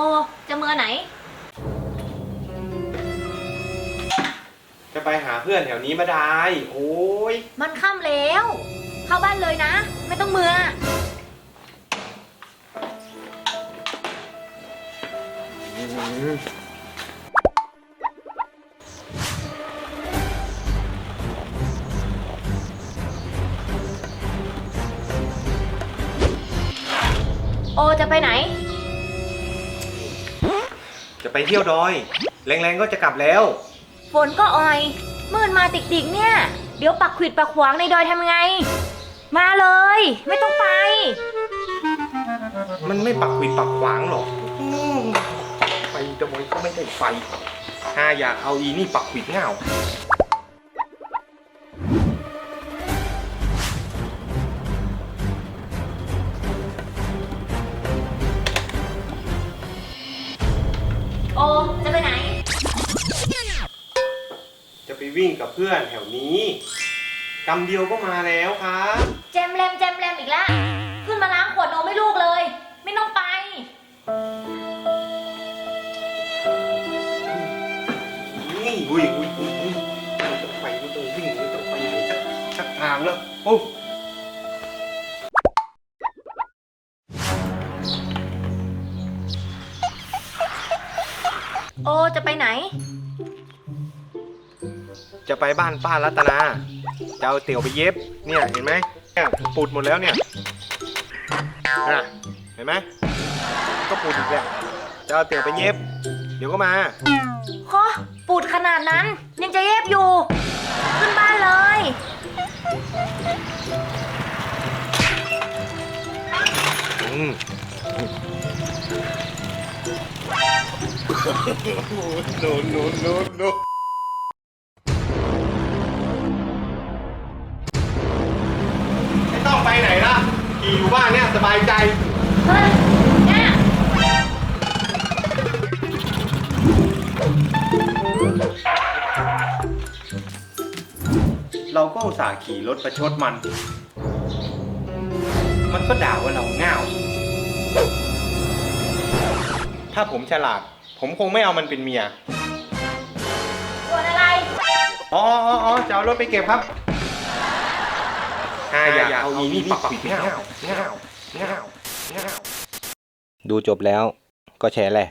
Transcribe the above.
อ้จะเมื่อไหน จะไปหาเพื่อนแถวนี้มาได้ โอ้ย มันค่ำแล้ว เข้าบ้านเลยนะ ไม่ต้องเมื่อ โอจะไปไหน จะไปเที่ยวดอย แรงๆก็จะกลับแล้ว ฝนก็อ่อย มืดมาติกๆเนี่ย เดี๋ยวปักขวิดปักขวางในดอยทำไง มาเลย ไม่ต้องไป มันไม่ปักหวิดปักขวางหรอกอืมไปดอยก็ไม่ได้ไฟถ้าอยากเอาอีนี่ปักหวิดเงา วิ่งกับเพื่อนแถวนี้กำเดียวก็มาแล้วครับแจมแรมแจมแรมอีกแล้วขึ้นมาล้างขวดนมให้ลูกเลย ไม่ต้องไป นี่อุ้ยอุ้ยอุ้ยอุ้ยไม่ต้องไปไม่ต้องวิ่งไม่ต้องไปไหนสักสักทางแล้วโอ้โอจะไปไหน จะไปบ้านป้ารัตนาจะเอาเตี๋ยวไปเย็บเนี่ยเห็นไหมเนี่ยปูดหมดแล้วเนี่ยน่ะเห็นไหมก็ปูดอีกแล้วจะเอาเตี๋ยวไปเย็บ เดี๋ยวก็มาคอปูดขนาดนั้นยังจะเย็บอยู่ ขึ้นบ้านเลย อืมโนโนโนโน ขี่อยู่บ้านเนี่ยสบายใจ เฮ้ยเนี่ยเราก็อุตส่าห์ขี่รถประชดมัน มันก็ด่าว่าเราง่าว ถ้าผมฉลาด ผมคงไม่เอามันเป็นเมีย ปวดอะไร อ๋ออ๋ออ๋อจะเอารถไปเก็บครับ ถ้าอยากเอาอีนี่ปักปักเงาเงาเงาเงาดูจบแล้วก็แชร์แหละ